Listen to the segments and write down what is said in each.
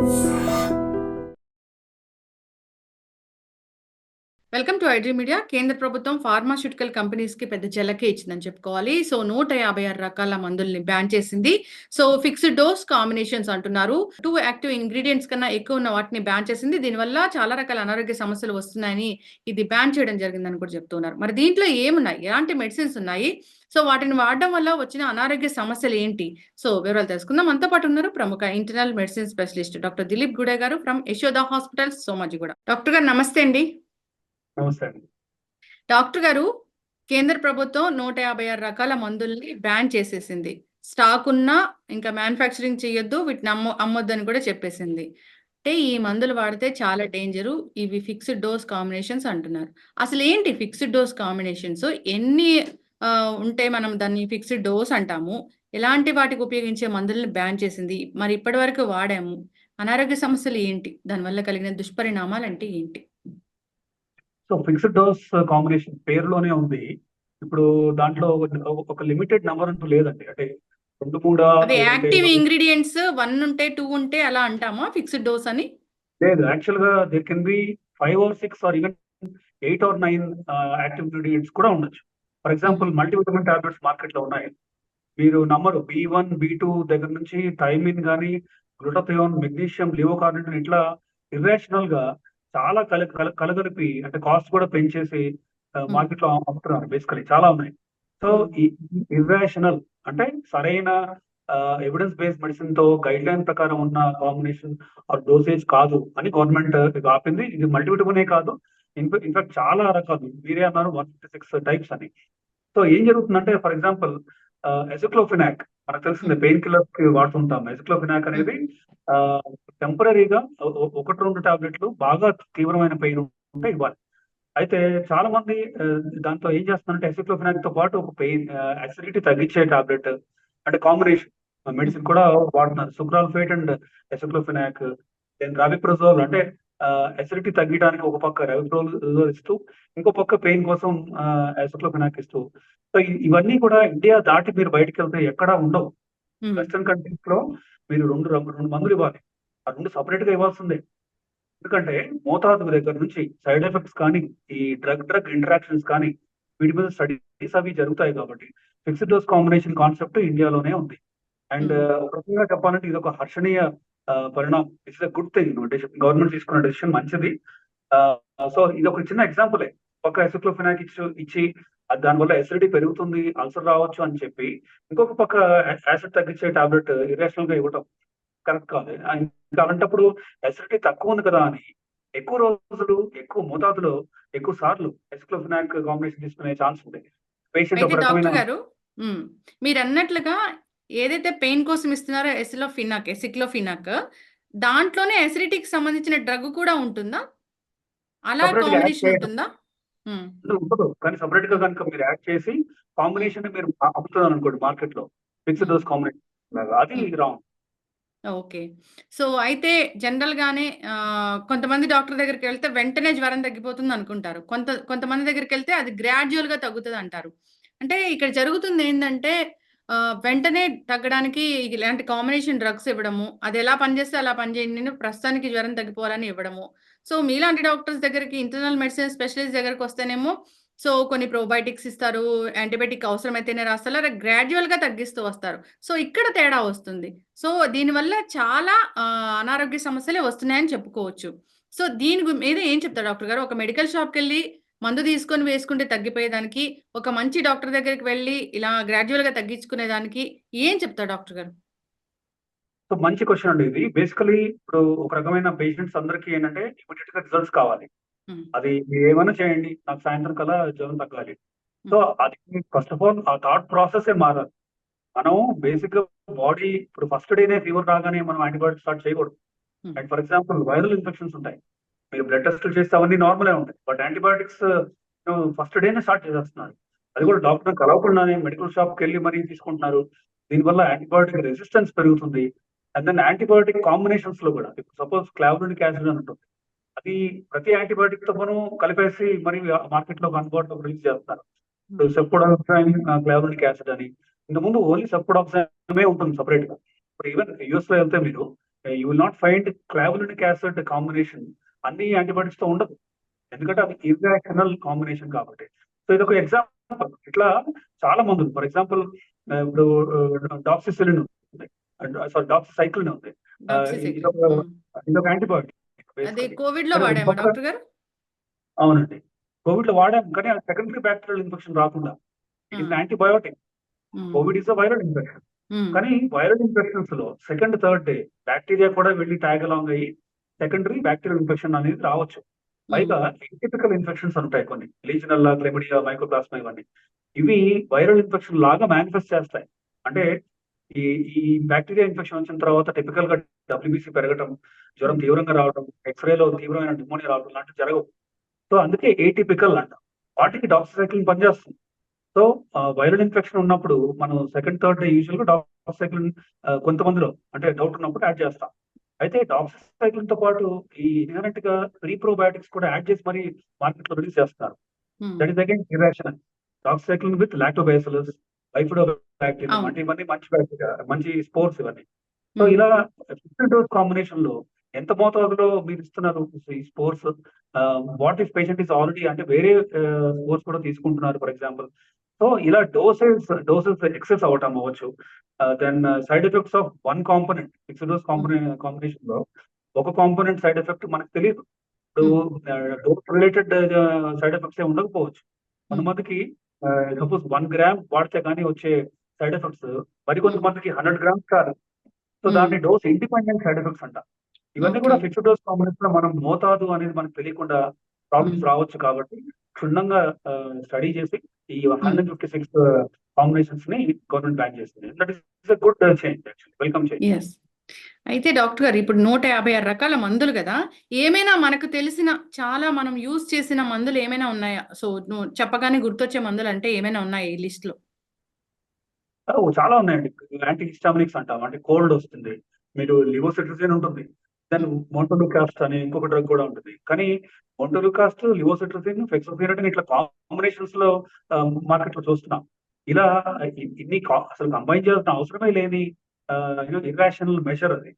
Thank. Welcome to iDream media కేంద్ర ప్రభుత్వం pharmaceutical కంపెనీస్కి పెద్ద చెలకే ఇచ్చిందని చెప్పుకోవాలి. సో నూట యాభై ఆరు రకాల మందుల్ని బ్యాన్ చేసింది. సో ఫిక్స్డ్ డోస్ కాంబినేషన్స్ అంటున్నారు. టూ యాక్టివ్ ఇంగ్రీడియంట్స్ కన్నా ఎక్కువ ఉన్న వాటిని బ్యాన్ చేసింది. దీనివల్ల చాలా రకాల అనారోగ్య సమస్యలు వస్తున్నాయని ఇది బ్యాన్ చేయడం జరిగిందని కూడా చెప్తున్నారు. మరి దీంట్లో ఏమున్నాయి? ఎలాంటి మెడిసిన్స్ ఉన్నాయి? సో వాటిని వాడడం వల్ల వచ్చిన అనారోగ్య సమస్యలు ఏంటి? సో వివరాలు తెలుసుకుందాం. మనతో పాటు ఉన్నారు ప్రముఖ internal medicine specialist doctor Dilip Gude గారు from Yashoda hospital Somajiguda. Doctor గారు నమస్తే అండి. నమస్తే డాక్టర్ గారు కేంద్ర ప్రభుత్వం నూట యాభై ఆరు రకాల మందుల్ని బ్యాన్ చేసేసింది. స్టాక్ ఉన్నా ఇంకా మ్యానుఫ్యాక్చరింగ్ చేయొద్దు వీటిని అమ్మ అమ్మొద్దని కూడా చెప్పేసింది. అంటే ఈ మందులు వాడితే చాలా డేంజరు ఇవి ఫిక్స్డ్ డోస్ కాంబినేషన్స్ అంటున్నారు. అసలు ఏంటి ఫిక్స్డ్ డోస్ కాంబినేషన్స్? ఎన్ని ఉంటే మనం దాన్ని ఫిక్స్డ్ డోస్ అంటాము? ఎలాంటి వాటికి ఉపయోగించే మందులను బ్యాన్ చేసింది? మరి ఇప్పటి వరకు వాడాము. అనారోగ్య సమస్యలు ఏంటి? దానివల్ల కలిగిన దుష్పరిణామాలు అంటే ఏంటి? సో ఫిక్స్డ్ డోస్ కాంబినేషన్ పేరులోనే ఉంది. ఇప్పుడు దాంట్లో ఒక- లిమిటెడ్ నెంబర్ అంటూ లేదండి. అంటే రెండు మూడు యాక్టివ్ ఇంగ్రీడియంట్స్ వన్ ఉంటే టూ ఉంటే అలా అంటామా ఫిక్స్డ్ డోస్ అని? లేదు. యాక్చువల్గా there can be five or six or even eight or nine active ingredients కూడా ఉండొచ్చు. ఫర్ ఎగ్జాంపుల్ మల్టీవిటమిన్ టాబ్లెట్స్ మార్కెట్లో ఉన్నాయి. మీరు నమ్మరు బి వన్ బి టూ దగ్గర నుంచి థైమిన్ కానీ గ్లూటథియోన్ మెగ్నీషియం లివోకార్నిటిన్ ఇట్లా ఇర్రేషనల్గా చాలా కల కల- కలగలిపి అంటే కాస్ట్ కూడా పెంచేసి మార్కెట్లో అమ్ముతున్నారు బేసికలీ చాలా ఉన్నాయి. సో ఇర్రేషనల్ అంటే సరైన ఎవిడెన్స్ బేస్డ్ మెడిసిన్తో గైడ్ లైన్ ప్రకారం ఉన్న కాంబినేషన్ ఆర్ డోసేజ్ కాదు అని గవర్నమెంట్ ఆపింది. ఇది మల్టీవిటమినే కాదు. ఇన్ఫాక్ట్ చాలా రకాలు. మీరే అన్నారు వన్ ఫిఫ్టీ సిక్స్ టైప్స్ అని. సో ఏం జరుగుతుందంటే ఫర్ ఎగ్జాంపుల్ ఎసిక్లోఫినాక్ మనకు తెలిసిందే పెయిన్ కిల్లర్కి వాడుతుంటాం. ఎసిక్లోఫినాక్ అనేది టెంపరీగా ఒకటి రెండు టాబ్లెట్లు బాగా తీవ్రమైన పెయిన్ ఉంటే ఇవ్వాలి. అయితే చాలా మంది దాంతో ఏం చేస్తున్నారంటే ఎసిక్లోఫినాక్తో పాటు ఒక పెయిన్ అసిడిటీ తగ్గించే టాబ్లెట్ అంటే కాంబినేషన్ మెడిసిన్ కూడా వాడుతున్నారు. Sucralfate and aceclofenac then rabeprazole అంటే అసిడిటీ తగ్గడానికి ఒక పక్క రావిప్రజోల్ ఇస్తూ ఇంకో పక్క పెయిన్ కోసం ఎసిక్లోఫినాక్ ఇస్తూ సో ఇవన్నీ కూడా ఇండియా దాటి మీరు బయటకు వెళ్తే ఎక్కడా ఉండవు. వెస్టర్న్ కంట్రీస్లో మీరు రెండు రెండు మందులు ఇవ్వాలి. ఆ రెండు సపరేట్గా ఇవ్వాల్సిందే. ఎందుకంటే మోతాదు దగ్గర నుంచి సైడ్ ఎఫెక్ట్స్ కానీ ఈ డ్రగ్ డ్రగ్ ఇంటరాక్షన్స్ కానీ వీటి మీద స్టడీస్ అవి జరుగుతాయి కాబట్టి ఫిక్స్డ్ డోస్ కాంబినేషన్ కాన్సెప్ట్ ఇండియాలోనే ఉంది. అండ్ ఒక రకంగా చెప్పాలంటే ఇది ఒక హర్షణీయ పరిణామం. ఇట్స్ గుడ్ థింగ్ గవర్నమెంట్ తీసుకున్న డెసిషన్ మంచిది. సో ఇది ఒక చిన్న ఎగ్జాంపులే ఒక ఎసిక్లోఫినాక్ ఇచ్చి ఇచ్చి దానివల్ల ఎసిడిటీ పెరుగుతుంది అల్సర్ రావచ్చు అని చెప్పి ఇంకొక పక్క యాసిడ్ తగ్గించే టాబ్లెట్ ఇరేషనల్గా ఇవ్వటం కరెక్ట్ కాదు. ఇంకా అలాంటప్పుడు ఎసిడిటీ తక్కువ ఉంది కదా అని ఎక్కువ రోజులు ఎక్కువ మోతాదులో ఎక్కువ సార్లు ఎసిక్లోఫినాక్ కాంబినేషన్ తీసుకునే ఛాన్స్ ఉంది. పేషెంట్ మీరు అన్నట్లుగా ఏదైతే పెయిన్ కోసం ఇస్తున్నారో ఎసిలోఫినాక్ ఎసిక్లోఫినాక్ దాంట్లోనే అసిడిటీకి సంబంధించిన డ్రగ్ కూడా ఉంటుందా? అలా కాంబినేషన్. ఉంటుందా? ఉండదు. కానీ సపరేట్గా కనుక మీరు యాడ్ చేసి కాంబినేషన్ మీరు అమ్ముతున్నారు అనుకోండి మార్కెట్లో ఫిక్స్డ్ డోస్ కాంబినేషన్ అది. Wrong okay. సో అయితే జనరల్ గానే కొంతమంది డాక్టర్ దగ్గరికి వెళ్తే వెంటనే జ్వరం తగ్గిపోతుంది అనుకుంటారు. కొంత కొంతమంది దగ్గరికి వెళ్తే అది గ్రాడ్యువల్గా తగ్గుతుంది అంటారు. అంటే ఇక్కడ జరుగుతుంది ఏంటంటే వెంటనే తగ్గడానికి ఇలాంటి కాంబినేషన్ డ్రగ్స్ ఇవ్వడము అది ఎలా పనిచేస్తే అలా పనిచేయండి నేను ప్రస్తుతానికి జ్వరం తగ్గిపోవాలని ఇవ్వడము. సో మీలాంటి డాక్టర్స్ దగ్గరికి ఇంటర్నల్ మెడిసిన్ స్పెషలిస్ట్ దగ్గరికి వస్తేనేమో సో కొన్ని ప్రోబయోటిక్స్ ఇస్తారు యాంటీబయాటిక్ అవసరమైతేనే రాస్తారు అలా గ్రాడ్యువల్గా తగ్గిస్తూ వస్తారు. సో ఇక్కడ తేడా వస్తుంది. సో దీనివల్ల చాలా అనారోగ్య సమస్యలే వస్తున్నాయని చెప్పుకోవచ్చు. సో దీని గు- మీద ఏం చెప్తారు డాక్టర్ గారు? ఒక మెడికల్ షాప్కి వెళ్ళి మందు తీసుకొని వేసుకుంటే తగ్గిపోయేదానికి ఒక మంచి డాక్టర్ దగ్గరికి వెళ్ళి ఇలా గ్రాడ్యువల్గా తగ్గించుకునేదానికి ఏం చెప్తారు డాక్టర్ గారు? సో మంచి క్వశ్చన్ అండి ఇది. బేసికలీ ఇప్పుడు ఒక రకమైన పేషెంట్స్ అందరికీ ఏంటంటే ఇమీడియట్గా రిజల్ట్స్ కావాలి. అది మీరు ఏమైనా చేయండి. నాకు సాయంత్రం కల్లా జ్వరం తగ్గాలి. సో అది ఫస్ట్ ఆఫ్ ఆల్ ఆ థాట్ ప్రాసెస్ ఏ మారాలి. మనం బేసిక్గా బాడీ ఇప్పుడు ఫస్ట్ డేనే ఫీవర్ రాగానే మనం యాంటీబయాటిక్ స్టార్ట్ చేయకూడదు. And for example viral infections ఉంటాయి. మీరు బ్లడ్ టెస్టులు చేస్తే అవన్నీ నార్మలే ఉంటాయి. బట్ యాంటీబయాటిక్స్ ఫస్ట్ డేనే స్టార్ట్ చేసేస్తున్నారు. అది కూడా డాక్టర్ కలవకుండానే మెడికల్ షాప్కి వెళ్ళి మరీ తీసుకుంటున్నారు. దీనివల్ల యాంటీబయాటిక్ రెసిస్టెన్స్ పెరుగుతుంది. అండ్ దెన్ యాంటీబయాటిక్ కాంబినేషన్స్లో కూడా ఇప్పుడు సపోజ్ క్లావ్రినిక్ యాసిడ్ అని ఉంటుంది. అది ప్రతి యాంటీబయాటిక్ తోను కలిపేసి మరి మార్కెట్లో అందుబాటులో రిలీజ్ చేస్తున్నారు. సెప్టోడాక్సైన్ క్లావ్రినిక్ యాసిడ్ అని. ముందు ఓన్లీ సెప్టోడాక్సైన్ ఉంటుంది సపరేట్గా. ఇప్పుడు ఈవెన్ యుఎస్లో వెళ్తే మీరు you will not find clavulanic acid combination అన్ని యాంటీబయాటిక్స్తో ఉండదు. ఎందుకంటే అది ఇర్రాషనల్ కాంబినేషన్ కాబట్టి. సో ఇది ఒక ఎగ్జాంపుల్ ఇట్లా చాలా మందులు ఫర్ ఎగ్జాంపుల్ ఇప్పుడు డాక్సిసిలిన్ ఉంది. సారీ డాక్సిసైక్లిన్ ఉంది. ఇదొక యాంటీబయాటిక్ అది కోవిడ్లో కానీ వాడామా ఇంకొక- డాక్టర్ గారు? అవునండి. కోవిడ్లో వాడాం కానీ అది సెకండరీ బ్యాక్టీరియల్ ఇన్ఫెక్షన్ రాకుండా. ఆ. Antibiotic. Covid is a viral infection. కానీ వైరల్ ఇన్ఫెక్షన్స్లో సెకండ్ థర్డ్ డే బ్యాక్టీరియా కూడా వెళ్ళి ట్యాగ్ అలాంగ్ అయ్యి సెకండరీ బ్యాక్టీరియల్ ఇన్ఫెక్షన్ అనేది రావచ్చు. పైగా ఎటిపికల్ ఇన్ఫెక్షన్స్ ఉంటాయి కొన్ని. లీజనల్ క్లెమిడియా మైకోప్లాస్మా ఇవన్నీ. ఇవి వైరల్ ఇన్ఫెక్షన్ లాగా మేనిఫెస్ట్ చేస్తాయి. అంటే ఈ ఈ బ్యాక్టీరియా ఇన్ఫెక్షన్ వచ్చిన తర్వాత టిపికల్గా డబ్ల్యూబీసీ పెరగటం జ్వరం తీవ్రంగా రావడం ఎక్స్రేలో తీవ్రమైన న్యూమోనియా రావడం లాంటివి జరగవు. సో అందుకే ఏటీపికల్ అంట. వాటికి డాక్సిసైక్లిన్ పనిచేస్తుంది. సో వైరల్ ఇన్ఫెక్షన్ ఉన్నప్పుడు మనం సెకండ్ థర్డ్ డే యూజువల్గా డాక్సిసైక్లిన్ కొంతమందిలో అంటే డౌట్ ఉన్నప్పుడు యాడ్ చేస్తాం. అయితే డాక్సిసైక్లిన్తో పాటు ఈ ఇన్హరెంట్గా ప్రీప్రోబయాటిక్స్ కూడా యాడ్ చేసి మరి మార్కెట్లో రిలీజ్ చేస్తున్నారు ఉమ్. That is again irrational doxycycline with lactobacillus అవును. అంటే ఇవన్నీ మంచి బ్యాక్టీరియా మంచి స్పోర్ట్స్ ఇవన్నీ సో. ఇలా ఫిఫ్టీన్ డోస్ కాంబినేషన్లో ఎంత మోతాదులో మీరు ఇస్తున్నారు ఈ spores what if patient is already అంటే వేరే స్పోర్ట్స్ కూడా తీసుకుంటున్నారు ఫర్ ఎగ్జాంపుల్ సో ఇలా డోసెస్ డోసెస్ ఎక్సెస్ అవటం అవ్వచ్చు. Then side effects of one component fix dose కాంబినేషన్లో ఒక కాంపోనెంట్ సైడ్ ఎఫెక్ట్ మనకు తెలియదు ఇప్పుడు డోస్ రిలేటెడ్ సైడ్ ఎఫెక్ట్స్ ఏ ఉండకపోవచ్చు. కొంతమందికి సపోజ్ వన్ గ్రామ్ వాడితే కానీ వచ్చే సైడ్ ఎఫెక్ట్స్ మరి కొంతమందికి హండ్రెడ్ గ్రామ్స్ కాదు. So Hmm. దాన్ని డోస్ ఇండిపెండెంట్ సైడ్ ఎఫెక్ట్స్ అంట. ఇవన్నీ కూడా. ఫిక్స్డ్ డోస్ కాంబినేషన్లో మనం మోతాదు అనేది మనకు తెలియకుండా ప్రాబ్లమ్స్ Hmm. రావచ్చు కాబట్టి క్షుణ్ణంగా స్టడీ చేసి ఈ హండ్రెడ్ ఫిఫ్టీ సిక్స్ కాంబినేషన్స్ని గవర్నమెంట్ బ్యాన్ చేస్తుంది that is good change welcome change అయితే డాక్టర్ గారు ఇప్పుడు నూట యాభై ఆరు రకాల మందులు కదా? ఏమైనా మనకు తెలిసిన చాలా మనం యూజ్ చేసిన మందులు ఏమైనా ఉన్నాయా? సో నువ్వు చెప్పగానే గుర్తొచ్చే మందులు అంటే ఏమైనా ఉన్నాయా ఈ లిస్ట్లో? చాలా ఉన్నాయండి. యాంటీ హిస్టామినిక్స్ అంటాం. అంటే కోల్డ్ వస్తుంది. మీరు లివోసిట్రజిన్ ఉంటుంది. దెన్ మోంటోలుకాస్ట్ అనే ఇంకొక డ్రగ్ కూడా ఉంటుంది. కానీ మోంటోలుకాస్ట్ లివోసిట్రజిన్ ఫెక్సోఫిరటిన్ ఇట్లా కాంబినేషన్స్లో మార్కెట్లో చూస్తున్నాం. ఇలా ఇన్ని అసలు కంబైన్ చేయాల్సిన అవసరమే లేని ఇర్రాషనల్ మెషర్ అది.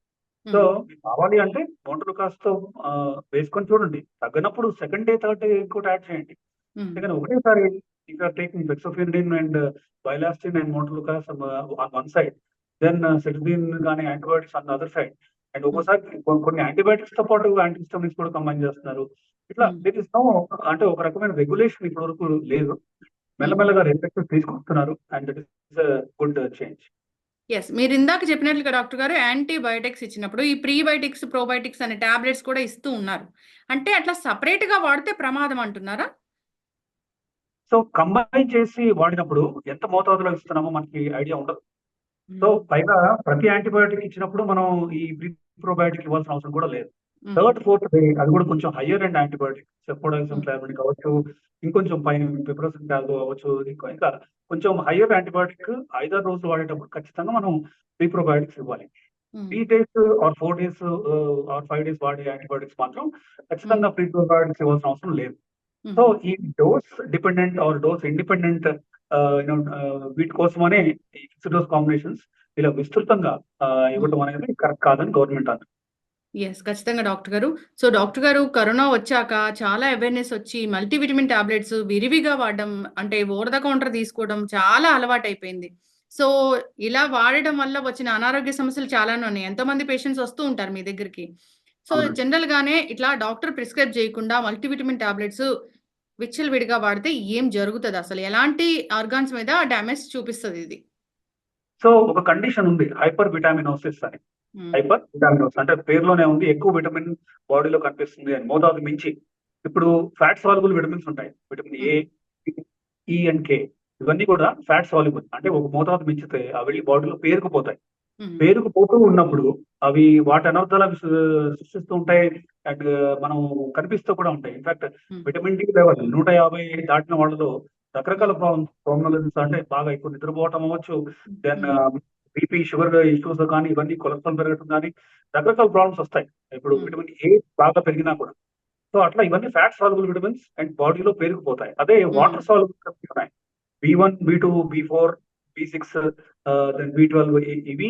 సో మీకు కావాలి అంటే మోంటోలుకాస్ట్తో ఆ, వేసుకొని చూడండి. తగ్గనప్పుడు సెకండ్ డే థర్డ్ డే ఇంకోటి యాడ్ చేయండి. అందుకని ఒకటేసారి if are taking fexofenadine and bilastine and montelukast on one side then సెక్సిడిన్ కానీ antibiotics on other side and ఒక్కోసారి కొ- కొన్ని యాంటీబయాటిక్స్తో పాటు యాంటీహిస్టమిక్స్ కూడా కంబైన్ చేస్తున్నారు. ఇట్లా. దిట్ ఇస్ నో అంటే ఒక రకమైన రెగ్యులేషన్ ఇప్పటి వరకు లేదు. మెల్లమెల్లగా రెస్ట్రిక్షన్ తీసుకొస్తున్నారు and that is good change yes మీరు ఇందాక చెప్పినట్లుగా డాక్టర్ గారు యాంటీబయోటిక్స్ ఇచ్చినప్పుడు ఈ ప్రీబయోటిక్స్ ప్రోబయోటిక్స్ అనే టాబ్లెట్స్ కూడా ఇస్తూ ఉన్నారు. అంటే అట్లా సపరేట్గా వాడితే ప్రమాదం అంటున్నారా? సో కంబైన్ చేసి వాడినప్పుడు ఎంత మోతాదులో ఇస్తున్నామో మనకి ఐడియా ఉండదు. సో పైగా ప్రతి యాంటీబయాటిక్ ఇచ్చినప్పుడు మనం ఈ ప్రోబయాటిక్ ఇవ్వాల్సిన అవసరం కూడా లేదు. థర్డ్ ఫోర్త్ డే అది కూడా కొంచెం హయ్యర్ అండ్ యాంటీబయాటిక్ సెపోడాక్సిమ్. ఫ్లావిన్ కావచ్చు ఇంకొంచెం పైన పిప్రోసిన్ టాల్గో అవ్వచ్చు ఇంకా ఇంకా కొంచెం హయ్యర్ యాంటీబయాటిక్ ఐదారు రోజులు వాడేటప్పుడు ఖచ్చితంగా మనం ప్రీప్రోబయాటిక్స్ ఇవ్వాలి ఉమ్. Three days or four days or five days వాడే యాంటీబయాటిక్స్ మాత్రం ఖచ్చితంగా ప్రీప్రోబయాటిక్స్ ఇవ్వాల్సిన అవసరం లేదు. సో ఈ dose dependent or dose independent వీటి కోసమనే ఈ ఫిక్స్డ్ డోస్ కాంబినేషన్స్ ఇలా విస్తృతంగా uh, ఇవ్వడం అనేది కరెక్ట్ కాదని గవర్నమెంట్ అంటుంది ఎస్ ఖచ్చితంగా డాక్టర్ గారు. సో డాక్టర్ గారు కరోనా వచ్చాక చాలా అవేర్నెస్ వచ్చి మల్టీవిటమిన్ టాబ్లెట్స్ విరివిగా వాడడం అంటే ఓవర్ ద కౌంటర్ తీసుకోవడం చాలా అలవాటు అయిపోయింది సో ఇలా వాడడం వల్ల వచ్చిన అనారోగ్య సమస్యలు చాలానే ఉన్నాయి. ఎంతో మంది పేషెంట్స్ వస్తూ ఉంటారు మీ దగ్గరికి. సో. జనరల్ గానే ఇట్లా డాక్టర్ ప్రిస్క్రైబ్ చేయకుండా మల్టీవిటమిన్ టాబ్లెట్స్ విచ్చలవిడిగా వాడితే ఏం జరుగుతుంది అసలు? ఎలాంటి ఆర్గాన్స్ మీద డ్యామేజ్ చూపిస్తుంది ఇది? సో ఒక కండిషన్ ఉంది హైపర్ విటామినోసిస్ అని. హైపర్ విటామినోస్ అంటే పేరులోనే ఉంది ఎక్కువ విటమిన్ బాడీలో కనిపిస్తుంది అని మోతాదు మించి. ఇప్పుడు ఫ్యాట్ సాల్యుబుల్ విటమిన్స్ ఉంటాయి vitamin A E and K. ఇవన్నీ కూడా ఫ్యాట్ సాల్యుబుల్ అంటే ఒక మోతాదు మించితే అవి బాడీలో పేరుకుపోతాయి. పేరుకుపోతూ ఉన్నప్పుడు అవి వాటి అనర్థాలు అవి సృష్టిస్తూ ఉంటాయి అండ్ మనం కనిపిస్తూ కూడా ఉంటాయి. ఇన్ఫాక్ట్ విటమిన్ డి లెవెల్ నూట యాభై దాటిన వాళ్ళలో రకరకాల ప్రాబ్లమ్స్ అంటే బాగా ఎక్కువ నిద్రపోవటం అవ్వచ్చు. దెన్ బీపీ షుగర్ ఇష్యూస్ కానీ ఇవన్నీ కొలెస్ట్రాల్ పెరగడం కానీ రకరకాల ప్రాబ్లమ్స్ వస్తాయి. ఇప్పుడు Hmm. విటమిన్ ఏ బాగా పెరిగినా కూడా. సో అట్లా ఇవన్నీ ఫ్యాట్ సాల్యుబుల్ విటమిన్స్ అండ్ బాడీలో పెరిగిపోతాయి అదే వాటర్ సాల్యుబుల్ ఉన్నాయి. B one B two B four B six then B twelve ఇవి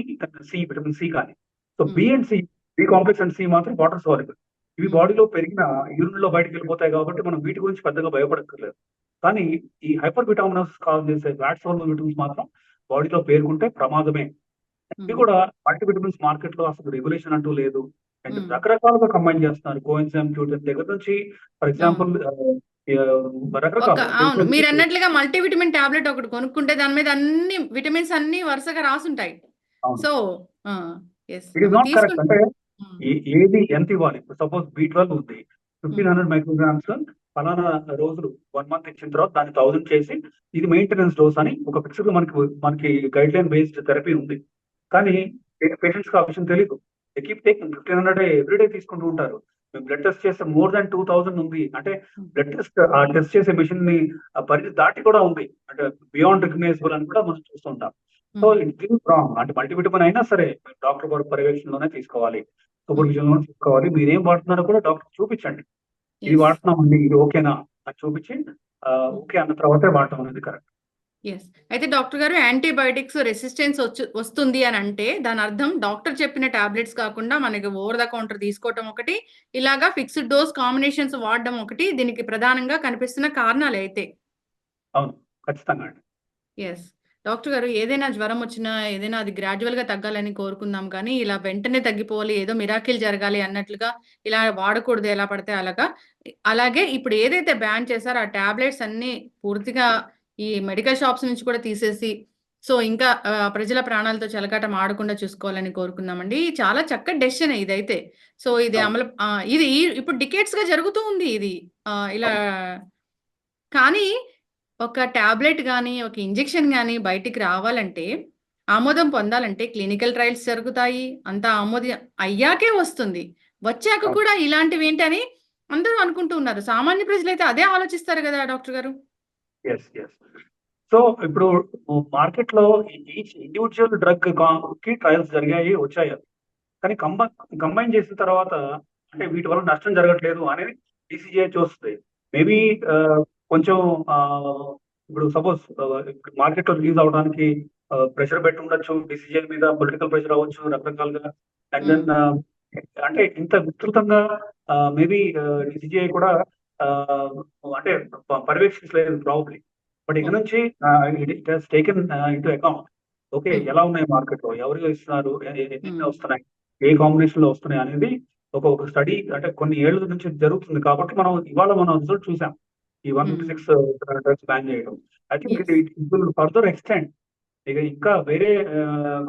సి విటమిన్ సి కానీ. So B Hmm. And C B complex and C మాత్రం వాటర్ సాల్యుబుల్ ఇవి బాడీలో పెరిగిన యూరిన్లో బయటకు వెళ్ళిపోతాయి కాబట్టి మనం వీటి గురించి పెద్దగా భయపడక్కర్లేదు. కానీ ఈ హైపర్ విటామినస్ కాల్ చేసే ఫ్యాట్ సాల్వ్ విటమిన్స్ మాత్రం బాడీలో పేరుకుంటే ప్రమాదమే. ఇవి కూడా మల్టీ విటమిన్స్ మార్కెట్లో అసలు రెగ్యులేషన్ అంటూ లేదు. అండ్. రకరకాలుగా కంబైన్ చేస్తున్నారు. కోఎన్జైమ్ ట్యూటర్ దగ్గర నుంచి ఫర్ ఎగ్జాంపుల్ రకరకాల మీరు అన్నట్లుగా మల్టీవిటమిన్ టాబ్లెట్ ఒకటి కొనుక్కుంటే దాని మీద అన్ని విటమిన్స్ అన్ని వరుసగా రాసుంటాయి. సో అంటే ఏది ఎంత ఇవ్వాలి? సపోజ్ బి ట్వెల్వ్ ఉంది. ఫిఫ్టీన్ హండ్రెడ్ మైక్రోగ్రామ్స్ ఫలానా రోజులు వన్ మంత్ ఇచ్చిన తర్వాత దాన్ని థౌసండ్ చేసి ఇది మెయింటెనెన్స్ డోస్ అని ఒక ఫిక్స్డ్ మనకి మనకి గైడ్ లైన్ బేస్డ్ థెరపీ ఉంది. కానీ పేషెంట్స్కి ఆ విషయం తెలియదు keep taking fifteen hundred every day తీసుకుంటూ ఉంటారు. మేము బ్లడ్ టెస్ట్ చేస్తే మోర్ దాన్ టూ థౌసండ్ ఉంది. అంటే బ్లడ్ టెస్ట్ ఆ టెస్ట్ చేసే మిషన్ని పరిధి దాటి కూడా ఉంది. అంటే బియాండ్ రికగ్నైజబుల్ అని కూడా మనం చూస్తుంటాం. So it is wrong. అంటే మల్టీవిటమిన్ అయినా సరే డాక్టర్ గారి పర్యవేక్షణలోనే తీసుకోవాలి. సూపర్విజన్లోనే తీసుకోవాలి మీరు వాడుతున్నారో కూడా డాక్టర్ చూపించండి. ఇది వాడుతున్నామండి ఇది ఓకేనా? అని చూపించి ఓకే అన్న తర్వాతే వాడటం అనేది కరెక్ట్. ఎస్ అయితే డాక్టర్ గారు యాంటీబయాటిక్స్ రెసిస్టెన్స్ వచ్చు వస్తుంది అని అంటే దాని అర్థం డాక్టర్ చెప్పిన టాబ్లెట్స్ కాకుండా మనకి ఓవర్ ద కౌంటర్ తీసుకోవటం ఒకటి ఇలాగా ఫిక్స్డ్ డోస్ కాంబినేషన్స్ వాడడం ఒకటి దీనికి ప్రధానంగా కనిపిస్తున్న కారణాలు అయితే. అవును. ఖచ్చితంగా ఎస్ డాక్టర్ గారు ఏదైనా జ్వరం వచ్చినా ఏదైనా అది గ్రాడ్యువల్గా తగ్గాలని కోరుకుందాం కానీ ఇలా వెంటనే తగ్గిపోవాలి ఏదో మిరాకిల్ జరగాలి అన్నట్లుగా ఇలా వాడకూడదు ఎలా పడితే అలాగా. అలాగే ఇప్పుడు ఏదైతే బ్యాన్ చేశారో ఆ టాబ్లెట్స్ అన్ని పూర్తిగా ఈ మెడికల్ షాప్స్ నుంచి కూడా తీసేసి సో ఇంకా ప్రజల ప్రాణాలతో చెలగాటం ఆడకుండా చూసుకోవాలని కోరుకుందామండి. చాలా చక్కటి డెసిషన్ ఇదైతే. సో ఇది. అమలు ఇది ఇప్పుడు డికేట్స్గా జరుగుతూ ఉంది ఇది ఇలా కానీ ఒక టాబ్లెట్ కానీ ఒక ఇంజెక్షన్ కానీ బయటికి రావాలంటే ఆమోదం పొందాలంటే క్లినికల్ ట్రయల్స్ జరుగుతాయి. అంతా ఆమోదం అయ్యాకే వస్తుంది. వచ్చాక. కూడా ఇలాంటివి ఏంటని అందరూ అనుకుంటూ ఉన్నారు. సామాన్య ప్రజలైతే అదే ఆలోచిస్తారు కదా డాక్టర్ గారు? సో ఇప్పుడు మార్కెట్లో ఇండివిజువల్ డ్రగ్కి ట్రయల్స్ జరిగాయి వచ్చాయి కానీ కంబ కంబైన్ చేసిన తర్వాత అంటే వీటి వల్ల నష్టం జరగట్లేదు అనేది డిసిజిఐ చూస్తుంది. మేబీ కొంచెం ఇప్పుడు సపోజ్ మార్కెట్లో రిలీజ్ అవడానికి ప్రెషర్ పెట్టి ఉండొచ్చు డిసిజిఐ మీద పొలిటికల్ ప్రెషర్ అవ్వచ్చు రకరకాలుగా. అండ్ దెన్ అంటే ఇంత విస్తృతంగా మేబీ డిసిజిఐ కూడా అంటే పర్యవేక్షించలేదు ప్రాబ్లీ బట్ ఇక నుంచి it has taken into account okay Hmm. ఎలా ఉన్నాయి మార్కెట్లో? ఎవరు ఇస్తున్నారు ఎన్ని Hmm. వస్తున్నాయి? ఏ కాంబినేషన్లో వస్తున్నాయి అనేది ఒక ఒక స్టడీ అంటే కొన్ని ఏళ్ళ నుంచి జరుగుతుంది కాబట్టి మనం ఇవాళ మనం రిజల్ట్ చూసాం. ఈ one fifty six drugs ban చేయడం. I think. It will further extend. ఇక ఇంకా వేరే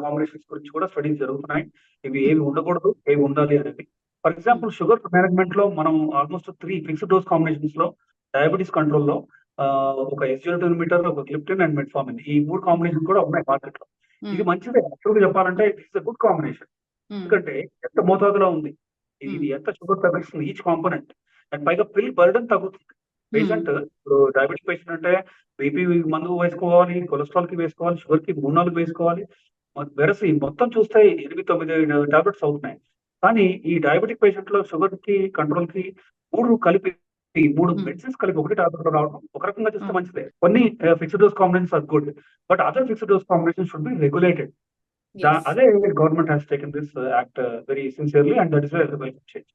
కాంబినేషన్స్ గురించి కూడా స్టడీస్ జరుగుతున్నాయి. ఇవి ఏవి ఉండకూడదు ఏవి ఉండాలి అనేది. ఫర్ ఎగ్జాంపుల్ షుగర్ మేనేజ్మెంట్లో మనం ఆల్మోస్ట్ త్రీ ఫిక్స్డ్ డోస్ కాంబినేషన్స్లో డయాబెటీస్ కంట్రోల్లో ఒక ఎస్జిఎల్ మీటర్ ఒక క్లిప్టిన్ అండ్ మెట్ఫార్మిన్ ఈ మూడు కాంబినేషన్ కూడా ఉన్నాయి మార్కెట్లో ఇది మంచిదే. యాక్చువల్గా చెప్పాలంటే ఇట్స్ గుడ్ కాంబినేషన్ ఎందుకంటే ఎంత మోతాదులో ఉంది ఇది ఇది ఎంత షుగర్ తగ్గిస్తుంది ఈచ్ కాంపోనెంట్ అండ్ పైగా పిల్ బర్డన్ తగ్గుతుంది. పేషెంట్ ఇప్పుడు డయాబెటిస్ పేషెంట్ అంటే బీపీ మందు వేసుకోవాలి కొలెస్ట్రాల్కి వేసుకోవాలి షుగర్కి మూడు నాలుగు వేసుకోవాలి. వెరసి మొత్తం చూస్తే ఎనిమిది తొమ్మిది టాబ్లెట్స్ అవుతున్నాయి. కానీ ఈ డయాబెటిక్ పేషెంట్లో షుగర్కి కంట్రోల్కి మూడు కలిపి ఈ మూడు. మెడిసిన్స్ కలిపి ఒకటి టాబ్లెట్ రావడం ఒక రకంగా చూస్తే. మంచిదే. కొన్ని fixed dose combinations are good but other fixed dose combination should be regulated అదే government has taken this act very sincerely and that is welcome change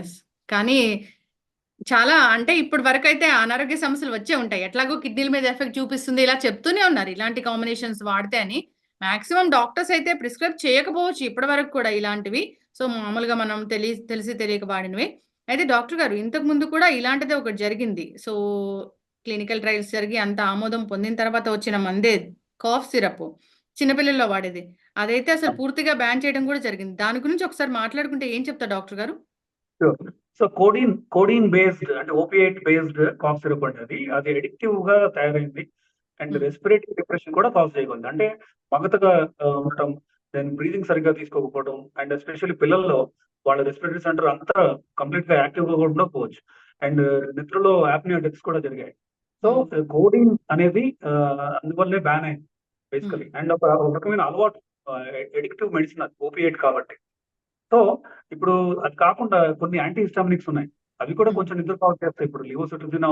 yes కానీ చాలా అంటే ఇప్పటి వరకు అయితే అనారోగ్య సమస్యలు వచ్చే ఉంటాయి. ఎట్లాగో కిడ్నీల మీద ఎఫెక్ట్ చూపిస్తుంది ఇలా చెప్తూనే ఉన్నారు. ఇలాంటి కాంబినేషన్స్ వాడితే అని మాక్సిమం డాక్టర్స్ అయితే ప్రిస్క్రైబ్ చేయకపోవచ్చు ఇప్పటి వరకు కూడా ఇలాంటివి. సో మామూలుగా మనం తెలి తెలిసి తెలియక వాడినవి. అయితే డాక్టర్ గారు ఇంతకు ముందు కూడా ఇలాంటిదే ఒకటి జరిగింది. సో క్లినికల్ ట్రయల్స్ జరిగి అంత ఆమోదం పొందిన తర్వాత వచ్చిన మందే కాఫ్ సిరప్ చిన్నపిల్లల్లో వాడేది. అదైతే అసలు పూర్తిగా బ్యాన్ చేయడం కూడా జరిగింది. దాని గురించి ఒకసారి మాట్లాడుకుంటే ఏం చెప్తారు డాక్టర్ గారు? సో కోడిన్ కోడిన్ బేస్డ్ అంటే ఓపియేట్ బేస్డ్ కాఫ్ సిరప్ అనేది అది. ఎడిక్టివ్గా తయారైంది. And Hmm. రెస్పిరేటరీ డిప్రెషన్ కూడా కాజ్ చేయగలదు. అంటే మగతగా ఉండటం దెన్ బ్రీదింగ్ సరిగ్గా తీసుకోకపోవడం అండ్ ఎస్పెషల్లీ పిల్లల్లో వాళ్ళ రెస్పిరేటరీ సెంటర్ అంతా కంప్లీట్గా యాక్టివ్గా కూడా ఉండకపోవచ్చు. అండ్ నిద్రలో యాప్నియా డెత్స్ కూడా జరిగాయి. సో కోడిన్ అనేది ఆ, అందువల్లే బ్యాన్ అయింది బేసికలీ అండ్ ఒక ఒక రకమైన అలవాటు ఎడిక్టివ్ మెడిసిన్ అది ఓపియేట్ కాబట్టి. సో ఇప్పుడు అది కాకుండా కొన్ని యాంటీ హిస్టామినిక్స్ ఉన్నాయి అవి కూడా Hmm. కొంచెం నిద్ర కావచ్చు చేస్తాయి ఇప్పుడు లివోసిట్రజిన్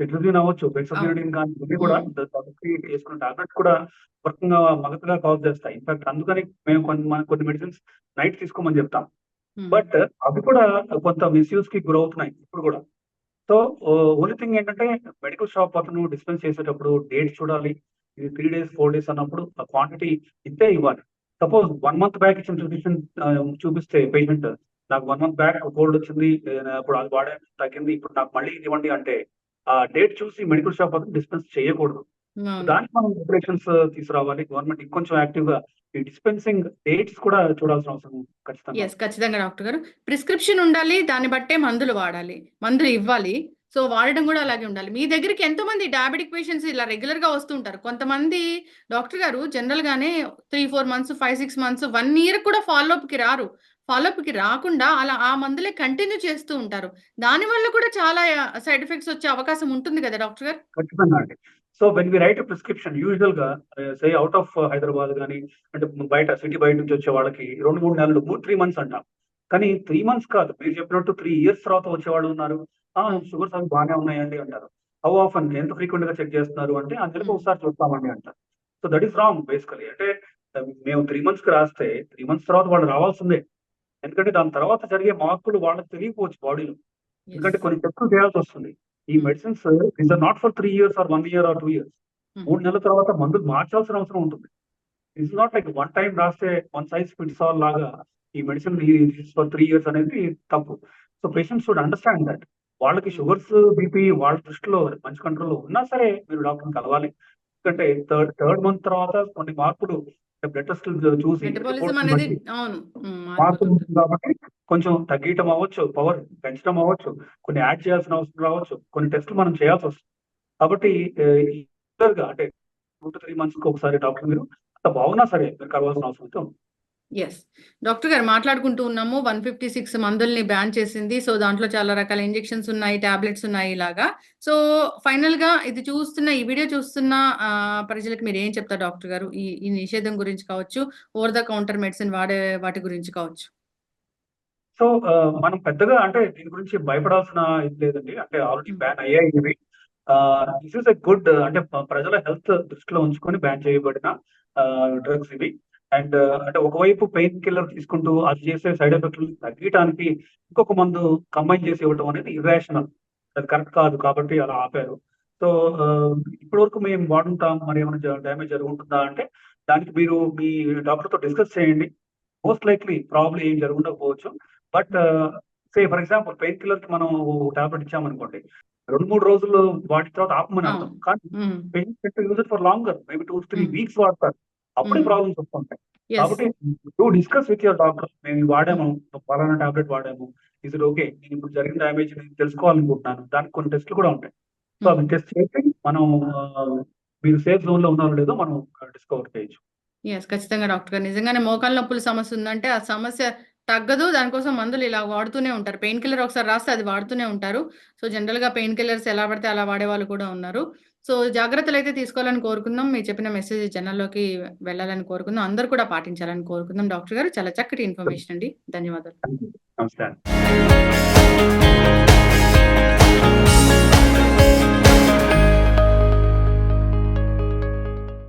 సిట్రజిన్ అవ్వచ్చు బెక్సోఫినడిన్ కానీ ఇవి కూడా తగ్గి వేసుకున్న టాబ్లెట్స్ కూడా రకంగా మగతగా కాజ్ చేస్తాయి ఇన్ఫాక్ట్ అందుకని మేము కొన్ని కొన్ని మెడిసిన్స్ నైట్ తీసుకోమని చెప్తాం. బట్ అవి కూడా కొంత మిస్‌యూజ్కి గురవుతున్నాయి ఇప్పుడు కూడా. సో ఓన్లీ థింగ్ ఏంటంటే మెడికల్ షాప్ అతను డిస్పెన్స్ చేసేటప్పుడు డేట్స్ చూడాలి. ఇది 3 డేస్, 4 డేస్ అన్నప్పుడు ఆ క్వాంటిటీ ఇంతే ఇవ్వాలి. సపోజ్ వన్ మంత్ బ్యాక్ ఇచ్చిన ప్రిస్క్రిప్షన్ చూపిస్తే పేషెంట్ నాకు వన్ మంత్ బ్యాక్ కోల్డ్ వచ్చింది. ఇప్పుడు అప్పుడు అది వాడే తగ్గింది. ఇప్పుడు నాకు మళ్ళీ ఇది ఇవ్వండి అంటే ఆ డేట్ చూసి మెడికల్ షాప్ అతను డిస్పెన్స్ చేయకూడదు. దానికి మనం రెగ్యులేషన్స్ తీసుకురావాలి. గవర్నమెంట్ ఇంకొంచెం యాక్టివ్‌గా ఈ డిస్పెన్సింగ్ డేట్స్ కూడా చూడాల్సిన అవసరం ఖచ్చితంగా. ఖచ్చితంగా డాక్టర్ గారు. ప్రిస్క్రిప్షన్ ఉండాలి. దాన్ని బట్టే మందులు వాడాలి. మందులు ఇవ్వాలి. సో, వాడడం గూడా అలాగే ఉండాలి. మీ దగ్గరికి ఎంతోమంది డయాబెటిక్ పేషెంట్స్ ఇలా రెగ్యులర్‌గా వస్తూ ఉంటారు. కొంతమంది డాక్టర్ గారు జనరల్‌గానే 3, 4 మంత్స్, 5, 6 మంత్స్, 1 ఇయర్ కూడా ఫాలో అప్‌కి రారు. ఫాలో అప్‌కి రాకుండా అలా ఆ మందులే కంటిన్యూ చేస్తూ ఉంటారు. దానివల్ల కూడా చాలా సైడ్ ఎఫెక్ట్స్ వచ్చే అవకాశం ఉంటుంది గదా! డాక్టర్ గారు? ఖచ్చితంగా. So, when we write prescription యూజువల్‌గా ah, say out of Hyderabad గాని, అంటే బయట సిటీ బయట నుంచి వచ్చే వాళ్ళకి 2, 3 నెలలు, 3 మంత్స్ అంటాం. కానీ 3 మంత్స్ కాదు. మీరు చెప్పినట్టు 3 ఇయర్స్ తర్వాత వచ్చేవాళ్ళు ఉన్నారు. షుగర్స్ అవి బానే ఉన్నాయండి అంటారు. హౌ ఆఫెన్ ఎంత ఫ్రీక్వెంట్‌గా చెక్ చేస్తున్నారు అంటే, నెలకు హ్మ్. ఒకసారి చూస్తామండి అంటారు. So, that is wrong basically. అంటే ఆహ్, మేము 3 మంత్స్‌కి రాస్తే 3 మంత్స్ తర్వాత వాళ్ళు రావాల్సిందే. ఎందుకంటే దాని తర్వాత జరిగే మార్పులు వాళ్ళకి తెలియకపోవచ్చు బాడీలో. ఎందుకంటే. కొన్ని టెస్టులు చేయాల్సొస్తుంది. ఈ. Medicines are not for 3 years or 1 year or 2 years. 3 నెలల తర్వాత మందులు మార్చాల్సిన అవసరం ఉంటుంది. It's not like one time రాస్తే వన్ సైజ్ ఫిట్స్ ఆల్ లాగా ఈ మెడిసిన్ ఫర్ 3 ఇయర్స్ అనేది తప్పు. So, patients should understand that. వాళ్ళకి. షుగర్స్, బీపీ వాళ్ళ దృష్టిలో మంచి కంట్రోల్‌లో ఉన్నా సరే మీరు డాక్టర్‌ని కలవాలి. ఎందుకంటే థర్డ్ థర్డ్ మంత్ తర్వాత కొన్ని మార్పులు బ్లడ్ టెస్టులు చూసి కాబట్టి కొంచెం తగ్గీయటం అవ్వచ్చు, పవర్ పెంచడం అవ్వచ్చు, కొన్ని యాడ్ చేయాల్సిన అవసరం రావచ్చు, కొన్ని టెస్టులు మనం చేయాల్సొస్తుంది. కాబట్టి ఆహ్, ఈ రెగ్యులర్‌గా అంటే 2-3 మంత్స్‌కి ఒకసారి డాక్టర్ మీరు అంత బాగున్నా సరే మీరు కలవాల్సిన అవసరం అయితే ఉంది. ఎస్ డాక్టర్ గారు మాట్లాడుకుంటూ ఉన్నాము. 156 మందుల్ని బ్యాన్ చేసింది. సో, దాంట్లో చాలా రకాల ఇంజెక్షన్స్ ఉన్నాయి, టాబ్లెట్స్ ఉన్నాయి ఇలాగా. సో, ఫైనల్గా ఇది చూస్తున్న ఈ వీడియో చూస్తున్న ప్రజలకు మీరు ఏం చెప్తారు డాక్టర్ గారు? ఈ ఈ నిషేధం గురించి కావచ్చు, ఓవర్ ద కౌంటర్ మెడిసిన్ వాడే వాటి గురించి కావచ్చు. సో, మనం పెద్దగా అంటే దీని గురించి భయపడాల్సిన ఇది లేదండి. అంటే ఆల్రెడీ బ్యాన్ అయ్యాయి ఇవి. దిస్ ఇస్ ఎ గుడ్ అంటే ప్రజల హెల్త్ దృష్టిలో ఉంచుకొని బ్యాన్ చేయబడిన డ్రగ్స్ ఇవి. అండ్ అంటే ఒకవైపు పెయిన్ కిల్లర్ తీసుకుంటూ అది చేసే సైడ్ ఎఫెక్ట్‌లు తగ్గియటానికి ఇంకొక మందు కంబైన్ చేసి ఇవ్వటం అనేది ఇర్రాషనల్. అది కరెక్ట్ కాదు కాబట్టి అలా ఆపారు. సో, ఇప్పటి వరకు మేము వాడుంటాం మరి ఏమైనా డ్యామేజ్ జరుగుంటుందా అంటే దానికి మీరు మీ డాక్టర్‌తో డిస్కస్ చేయండి. మోస్ట్ లైక్లీ ప్రాబ్లీ ఏం జరుగుండకపోవచ్చు. But say for example pain కిల్లర్‌కి మనం టాబ్లెట్ ఇచ్చామనుకోండి. 2, 3 రోజులు వాడిన తర్వాత ఆపమని అర్థం. కానీ. Patient use for longer maybe 2, 3 hmm. Weeks వాడతారు. అప్పుడే. ప్రాబ్లమ్స్ వస్తుంటాయి. యెస్. కాబట్టి do discuss with your doctor. మేము ఇది వాడాము. పలానా టాబ్లెట్ వాడాము. It okay. నేను ఇప్పుడు జరిగిన డ్యామేజ్ తెలుసుకోవాలనుకుంటున్నాను. దానికి కొన్ని టెస్టులు కూడా ఉంటాయి. సో. అవి టెస్ట్ చేసి మనం మీరు సేఫ్ జోన్‌లో ఉన్నారో లేదో మనం డిస్కవర్ చేయొచ్చు. యెస్. ఖచ్చితంగా డాక్టర్ గారు. నిజంగానే మోకాళ్ళ నొప్పుల సమస్య ఉందంటే ఆ సమస్య తగ్గదు. దానికోసం మందులు ఇలా వాడుతూనే ఉంటారు. పెయిన్ కిల్లర్ ఒకసారి రాస్తే అది వాడుతూనే ఉంటారు. సో, జనరల్‌గా పెయిన్ కిల్లర్స్ ఎలా పడితే అలా వాడేవాళ్ళు కూడా ఉన్నారు. సో, జాగ్రత్తలైతే తీసుకోవాలని కోరుకుందాం. మీరు చెప్పిన మెసేజ్ జనాల్లోకి వెళ్ళాలని కోరుకుందాం. అందరూ కూడా పాటించాలని కోరుకుందాం. డాక్టర్ గారు చాలా చక్కటి ఇన్ఫర్మేషన్ అండి. ధన్యవాదాలు. అండి.